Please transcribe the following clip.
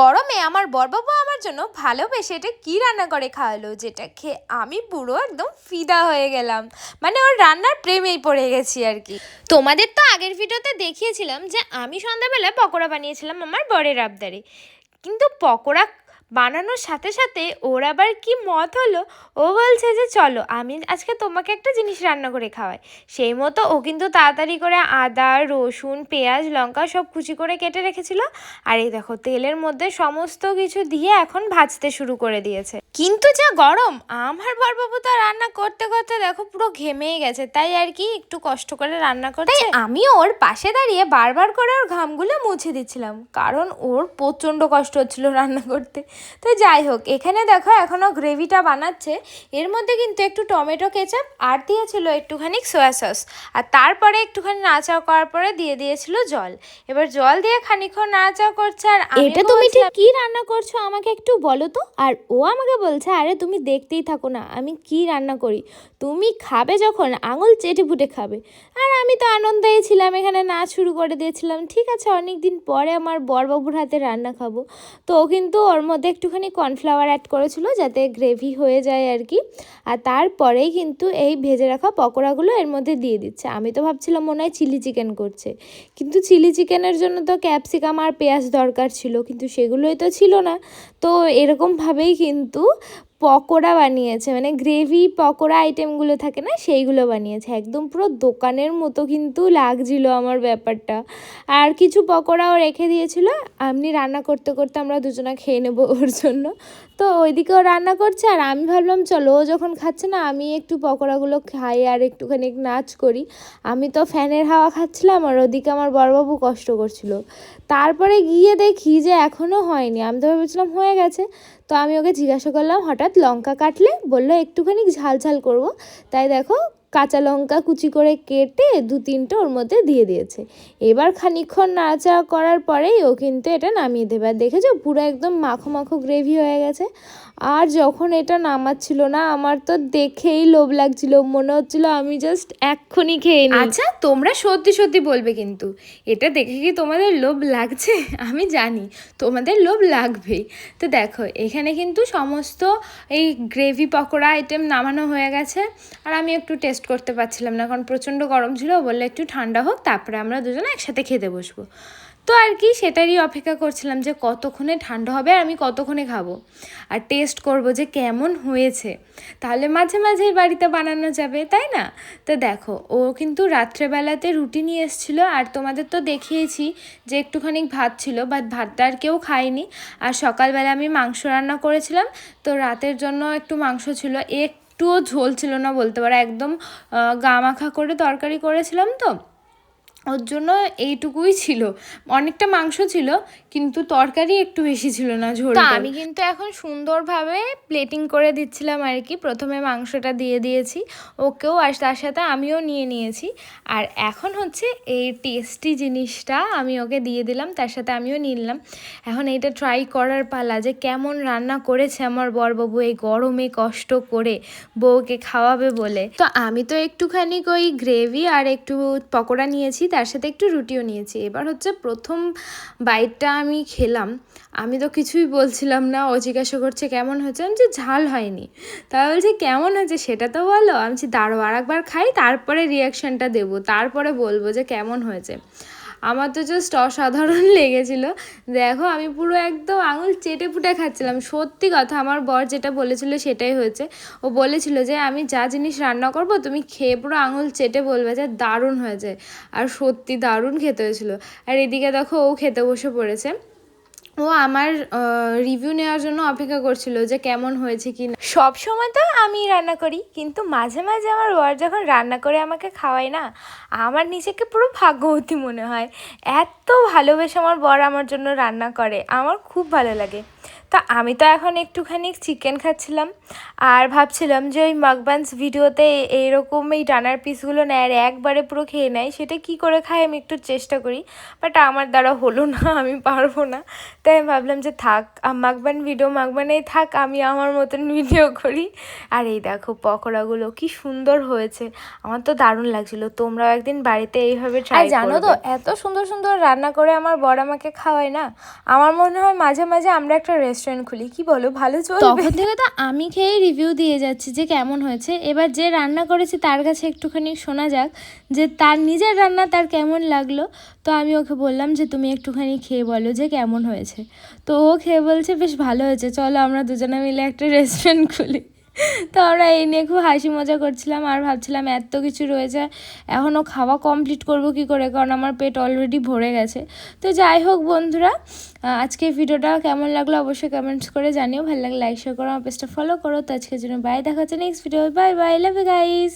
গরমে আমার বরবাবু আমার জন্য ভালোবেসে এটা কী রান্না করে খাওয়ালো, যেটা খেয়ে আমি পুরো একদম ফিদা হয়ে গেলাম। মানে ওর রান্নার প্রেমেই পড়ে গেছি আর কি। তোমাদের তো আগের ভিডিওতে দেখিয়েছিলাম যে আমি সন্ধ্যাবেলা পকোড়া বানিয়েছিলাম আমার বরের আবদারে। কিন্তু পকোড়া বানানোর সাথে সাথে ওর আবার কি মত হলো? ও বলছে যে চলো আমি আজকে তোমাকে একটা জিনিস রান্না করে খাওয়াই। সেই মতো ও কিন্তু তাড়াতাড়ি করে আদা রসুন পেঁয়াজ লঙ্কা সব কুচি করে কেটে রেখেছিল। আর এই দেখো তেলের মধ্যে সমস্ত কিছু দিয়ে এখন ভাজতে শুরু করে দিয়েছে। কিন্তু যা গরম! আমার বরবাবু তো রান্না করতে করতে দেখো পুরো ঘেমেই গেছে। তাই আর কি একটু কষ্ট করে রান্না করতে আমি ওর পাশে দাঁড়িয়ে বারবার করে ওর ঘামগুলো মুছে দিচ্ছিলাম। কারণ ওর প্রচণ্ড কষ্ট হচ্ছিল রান্না করতে। তো যাই হোক এখানে দেখো এখনও গ্রেভিটা বানাচ্ছে। এর মধ্যে কিন্তু একটু টমেটো কেচাপ আর দিয়েছিল একটুখানি সোয়া সস। আর তারপরে একটুখানি নাড়াচাড়া করার পরে দিয়ে দিয়েছিল জল। এবার জল দিয়ে খানিক্ষণ নাড়াচাড়া করছে আর এটা তুমি ঠিক কি রান্না করছ? আমাকে একটু বলো তো। আর ও আমাকে বলছে আরে তুমি দেখতেই থাকো না আমি কি রান্না করি? তুমি খাবে যখন আঙুল চেটে ফুটে খাবে। আর আমি তো আনন্দেই ছিলাম এখানে নাচ শুরু করে দিয়েছিলাম। ঠিক আছে অনেক দিন পরে আমার বরবাবুর হাতে রান্না খাব। তো ও কিন্তু ওর মধ্যে একটুখানি কর্নফ্লাওয়ার অ্যাড করেছিল যাতে গ্রেভি হয়ে যায় আর কি। আর তারপরেই কিন্তু এই ভেজে রাখা পকোড়াগুলো এর মধ্যে দিয়ে দিচ্ছে। আমি তো ভাবছিলাম মনে হয় চিলি চিকেন করছে। কিন্তু চিলি চিকেনের জন্য তো ক্যাপসিকাম আর পেঁয়াজ দরকার ছিল, কিন্তু সেগুলোই তো ছিল না। তো এরকমভাবেই কিন্তু পকোড়া বানিয়েছে মানে গ্রেভি পকোড়া আইটেমগুলো থাকে না, সেইগুলো বানিয়েছে। একদম পুরো দোকানের মতো কিন্তু লাগছিল আমার ব্যাপারটা। আর কিছু পকোড়াও রেখে দিয়েছিল আপনি রান্না করতে করতে আমরা দুজনা খেয়ে নেব ওর জন্য। তো ওইদিকেও রান্না করছে, আর আমি ভাবলাম, চলো, ও যখন খাচ্ছে না, আমি একটু পকোড়াগুলো খাই আর একটুখানি নাচ করি। আমি তো ফ্যানের হাওয়া খাচ্ছিলাম, আর ওদিকে আমার বড়বাবু কষ্ট করছিল। তারপরে গিয়ে দেখি যে এখনও হয়নি। আমি তো ভেবেছিলাম হয়ে গেছে। তো আমি ওকে জিজ্ঞাসা করলাম, হঠাৎ লঙ্কা কাটলে? বলল, একটুখানি ঝাল ঝাল করব। তাই দেখো কাঁচা লঙ্কা কুচি করে কেটে দু তিনটে ওর মধ্যে দিয়ে দিয়েছে। এবার খানিকক্ষণ নাড়াচাড়া করার পরেই ও কিন্তু এটা নামিয়ে দেবে। আর দেখেছ, পুরো একদম মাখো মাখো গ্রেভি হয়ে গেছে। আর যখন এটা নামাচ্ছিল না, আমার তো দেখেই লোভ লাগছিল। মনে হচ্ছিল আমি জাস্ট এক্ষুনি খেয়ে নিই। আচ্ছা তোমরা সত্যি সত্যি বলবে কিন্তু, এটা দেখে কি তোমাদের লোভ লাগছে? আমি জানি, তোমাদের লোভ লাগবেই। তো দেখো, এখানে কিন্তু সমস্ত এই গ্রেভি পকোড়া আইটেম নামানো হয়ে গেছে। আর আমি একটু টেস্ট করতে পারছিলাম না, কারণ প্রচণ্ড গরম ছিল বললে একটু ঠান্ডা হোক, তারপরে আমরা দুজনে একসাথে খেতে বসবো। তো আর কি, সেটারই অপেক্ষা করছিলাম যে কতক্ষণে ঠান্ডা হবে আর আমি কতক্ষণে খাব। আর টেস্ট করব যে কেমন হয়েছে। তাহলে মাঝে মাঝেই বাড়িতে বানানো যাবে, তাই না? তো দেখো, ও কিন্তু রাত্রেবেলাতে রুটি নিয়ে এসেছিল, আর তোমাদের তো দেখিয়েছি যে একটুখানি ভাত ছিল বাট ভাতটা আর কেউ খায়নি। আর সকালবেলা আমি মাংস রান্না করেছিলাম, তো রাতের জন্য একটু মাংস ছিল একটুও ঝোল ছিল না বলতে পারো। একদম গামাখা করে তরকারি করেছিলাম তো। ওর জন্য এইটুকুই ছিল। অনেকটা মাংস ছিল কিন্তু তরকারি একটু বেশি ছিল না ঝোল আমি কিন্তু এখন সুন্দরভাবে প্লেটিং করে দিচ্ছিলাম আর কি। প্রথমে মাংসটা দিয়ে দিয়েছি ওকেও আর তার সাথে আমিও নিয়ে নিয়েছি। আর এখন হচ্ছে এই টেস্টি জিনিসটা আমি ওকে দিয়ে দিলাম তার সাথে আমিও নিলাম। এখন এইটা ট্রাই করার পালা যে কেমন রান্না করেছে আমার বরবাবু এই গরমে কষ্ট করে বউকে খাওয়াবে বলে। তো আমি তো একটুখানি ওই গ্রেভি আর একটু পকোড়া নিয়েছি তার সাথে একটু রুটিও নিয়েছি। এবার হচ্ছে প্রথম বাইটটা আমি খেলাম। আমি তো কিছুই বলছিলাম না, ও জিজ্ঞাসা করছে, কেমন হয়েছে? আমি যে ঝাল হয়নি। তা বলছে, কেমন হয়েছে সেটা তো বলো। আমি যে দাঁড়ো আর একবার খাই, তারপরে রিয়াকশানটা দেবো, তারপরে বলব যে কেমন হয়েছে। আমার তো জাস্ট অসাধারণ লেগেছিল। দেখো, আমি পুরো একদম আঙুল চেটে পুটে খাচ্ছিলাম। সত্যি কথা, আমার বর যেটা বলেছিল সেটাই হয়েছে। ও বলেছিল যে, আমি যা জিনিস রান্না করব, তুমি খেয়ে পুরো আঙুল চেটে বলবে যে, দারুণ হয়েছে। আর সত্যি দারুণ খেতে হয়েছিল। আর এদিকে দেখো, ও খেতে বসে পড়েছে। ও আমার রিভিউ নেওয়ার জন্য অপেক্ষা করছিল যে কেমন হয়েছে কি না। সব সময় তো আমি রান্না করি, কিন্তু মাঝে মাঝে আমার বর যখন রান্না করে আমাকে খাওয়ায় না, আমার নিজেকে পুরো ভাগ্যবতী মনে হয়। এত ভালোবেসে আমার বর আমার জন্য রান্না করে, আমার খুব ভালো লাগে। তো আমি তো এখন একটুখানি চিকেন খাচ্ছিলাম। আর ভাবছিলাম যে ওই মাকবান্স ভিডিওতে এইরকম এই ডানার পিসগুলো নেয় আর একবারে পুরো খেয়ে নেয় সেটা কি করে খায় আমি একটু চেষ্টা করি। বাট আমার দ্বারা হলো না আমি পারব না। তাই আমি ভাবলাম যে থাক মাকবান ভিডিও মাকবানেই থাক আমি আমার মতন ভিডিও করি। আর এই দেখো পকোড়াগুলো কি সুন্দর হয়েছে। আমার তো দারুণ লাগছিল তোমরাও একদিন বাড়িতে এইভাবে ট্রাই জানো তো এত সুন্দর সুন্দর রান্না করে আমার বড় আমাকে খাওয়ায় না? আমার মনে হয় মাঝে মাঝে আমরা একটা রেস্টুরেন্ট খুলি, কি বলো? ভালো চলবে? তখন থেকে তো আমি খেয়ে রিভিউ দিয়ে যাচ্ছি যে কেমন হয়েছে। এবার যে রান্না করেছি তার কাছে একটুখানি শোনা যাক যে তার নিজের রান্না তার কেমন লাগল। তো আমি ওকে বললাম যে, তুমি একটুখানি খেয়ে বলো যে কেমন হয়েছে। তো ও খেয়ে বলছে, বেশ ভালো হয়েছে। চলো আমরা দুজনে মিলে একটা রেস্টুরেন্ট খুলি। তো আমরা এই নিয়ে খুব হাসি মজা করছিলাম আর ভাবছিলাম এত কিছু রয়েছে এখনও খাওয়া কমপ্লিট করব কি করে? কারণ আমার পেট অলরেডি ভরে গেছে। তো যাই হোক বন্ধুরা আজকে ভিডিওটা কেমন লাগল অবশ্যই কমেন্টস করে জানিও। ভালো লাগলে লাইক শেয়ার করো, আমার পেজটা ফলো করো। তো আজকের জন্য বাই দেখা হচ্ছে next video bye bye love you guys